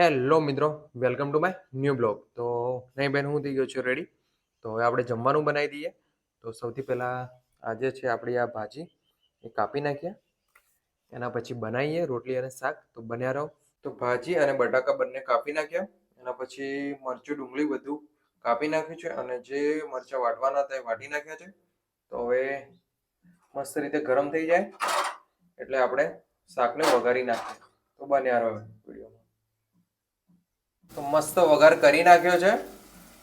Hello મિત્રો welcome to my new blog તો નહીં બેન, હું થઈ ગયો છું રેડી તો હવે આપણે જમવાનું બનાવી દઈએ. તો સૌથી પહેલાં આજે છે આપણી આ ભાજી. એ કાપી નાખીએ. એના પછી બનાવીએ રોટલી અને શાક. તો બન્યા રહો. તો ભાજી અને બટાકા બંને કાપી નાખ્યા. એના પછી મરચું, ડુંગળી બધું કાપી નાખ્યું છે અને જે મરચાં વાટવાના હતા એ વાટી નાખ્યા છે. તો હવે મસ્ત રીતે ગરમ થઈ જાય. એટલે આપણે શાકને વઘારી નાખીએ. તો બન્યા રહો તો મસ્ત વઘાર કરી નાખ્યો છે.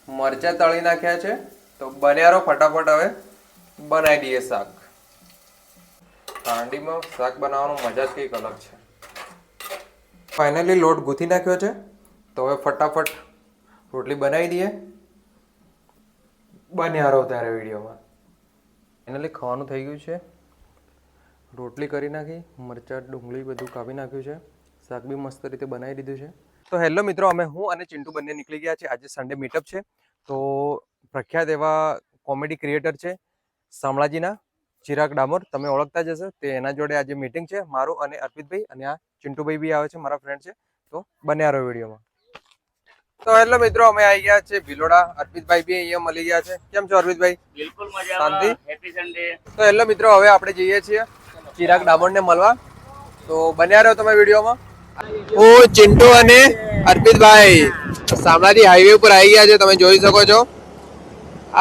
મરચા તળી નાખ્યા છે. તો બન્યારો ફટાફટ હવે બનાવી દઈએ શાક. હાંડીમાં શાક બનાવવાનો મજા જ કંઈક અલગ છે. ફાઇનલી લોટ ગૂંથી નાખ્યો છે. તો હવે ફટાફટ રોટલી બનાવી દઈએ. બન્યારો ત્યારે વિડીયોમાં. ફાઇનલી ખાવાનું થઈ ગયું છે. રોટલી કરી નાખી. મરચાં, ડુંગળી બધું કાપી નાખ્યું છે. શાક બી મસ્ત રીતે બનાવી દીધું છે. તો હેલો મિત્રો અમે હું અને ચિંટુ બંને નીકળી ગયા છે આજે સન્ડે મીટઅપ છે. તો પ્રખ્યાત એવા કોમેડી ક્રિએટર છે શામળાજીના ચિરાગ ડામોર. તમે ઓળખતા જ હશો. તે એના જોડે આજે મીટિંગ છે. મારું અને અર્પિતભાઈ અને આ ચિંટુભાઈ બી આવે છે મારા ફ્રેન્ડ છે. તો બન્યા રહો વિડીયોમાં. તો હેલો મિત્રો અમે આવી ગયા છે ભિલોડા. અર્પિતભાઈ બી અહીંયા મળી ગયા છે. કેમ છો અર્પિતભાઈ? બિલકુલ શાંતિ? હેપી સન્ડે તો હેલો મિત્રો હવે આપણે જઈએ છીએ ચિરાગ ડામોરને મળવા. તો બન્યા રહો તમે વિડીયોમાં. હું ચિંટુ અને અર્પિતભાઈ. શામળાજી હાઈવે ઉપર આવી ગયા છે તમે જોઈ શકો છો.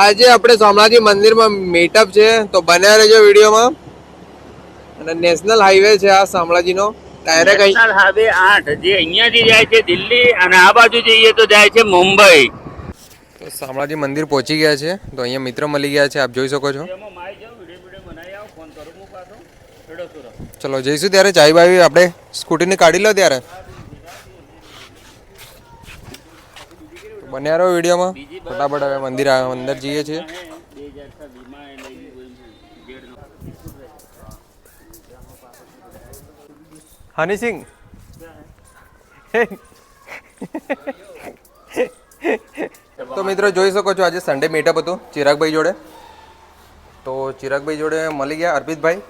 આજે આપણે શામળાજી મંદિરમાં મીટઅપ છે તો બન્યા રહેજો વિડીયોમાં. અને નેશનલ હાઈવે છે આ શામળાજીનો. ડાયરેક્ટ હાઈવે આઠ જે અહીંયાથી જાય છે દિલ્હી અને આ બાજુ જઈએ તો જાય છે મુંબઈ. તો શામળાજી મંદિર પહોંચી ગયા છે તો અહીંયા મિત્ર મળી ગયા છે આપ જોઈ શકો છો. ચલો જઈશું ત્યારે? ચાઈ બાવી આપણે? સ્કૂટીને કાઢી લો ત્યારે. બન્યા રહો વિડીયોમાં. ફટાફટ હવે મંદિર અંદર જઈએ છીએ. બે હજાર છવ્વીસમાં એ લઈ ગયું ગેડનો હની સિંહ તો મિત્રો, જોઈ શકો છો, આજે સન્ડે મીટઅપ હતું ચિરાગભાઈ જોડે. તો ચિરાગભાઈ જોડે મળી ગયા અર્પિતભાઈ,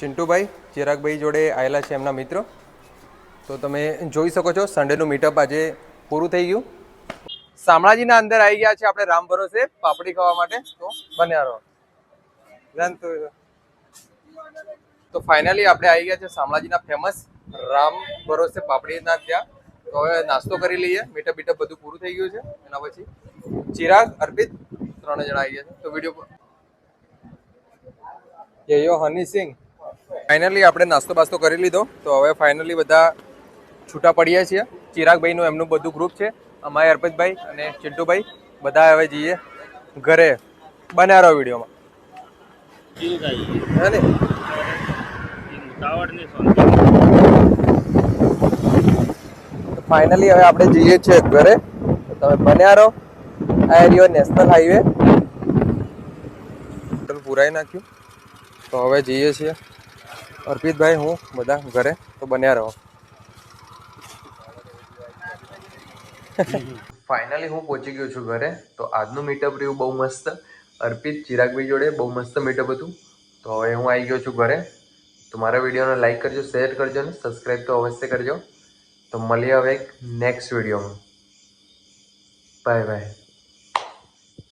ચિંટુભાઈ. ચિરાગભાઈ જોડે આવેલા છે એમના મિત્રો. તો તમે જોઈ શકો છો સન્ડેનું મીટઅપ આજે પૂરું થઈ ગયું. શામળાજીના અંદર આવી ગયા છે આપણે રામ ભરોસે પાપડી ખાવા માટે. તો બન્યા રહો. તો ફાઇનલી આપણે આવી ગયા છે શામળાજીના ફેમસ રામ ભરોસે પાપડીના ત્યાં. તો હવે નાસ્તો કરી લઈએ. મીટઅપ બીટઅપ બધું પૂરું થઈ ગયું છે. એના પછી ચિરાગ, અર્પિત ત્રણ જણા આવી ગયા છે. તો video yo yo Honey Singh finally આપણે નાસ્તો બાસ્તો કરી લીધો. તો હવે ફાઇનલી બધા છૂટા પડીએ છીએ. ચિરાગભાઈનું એમનું બધું ગ્રુપ છે. અમારે અર્પિતભાઈ અને ચિંટુભાઈ. બધા હવે જઈએ ઘરે. બન્યા રહો વિડીયોમાં. ફાઇનલી હવે આપણે જઈએ છીએ ઘરે. તમે બન્યા રહો. આ એરિયો નેશનલ હાઈવે પુરાઈ નાખ્યું. તો હવે જઈએ છીએ. અર્પિતભાઈ, હું બધા ઘરે તો બન્યા રહો. ફાઇનલી હું પહોંચી ગયો છું ઘરે. તો આજનું મીટઅપ રહ્યું બહુ મસ્ત. અર્પિત ચિરાગભાઈ જોડે બહુ મસ્ત મીટઅપ હતું. તો હવે હું આવી ગયો છું ઘરે. તો મારા વિડીયોને લાઈક કરજો શેર કરજો અને સબસ્ક્રાઈબ તો અવશ્ય કરજો. તો મળીએ હવે નેક્સ્ટ વિડીયોમાં બાય બાય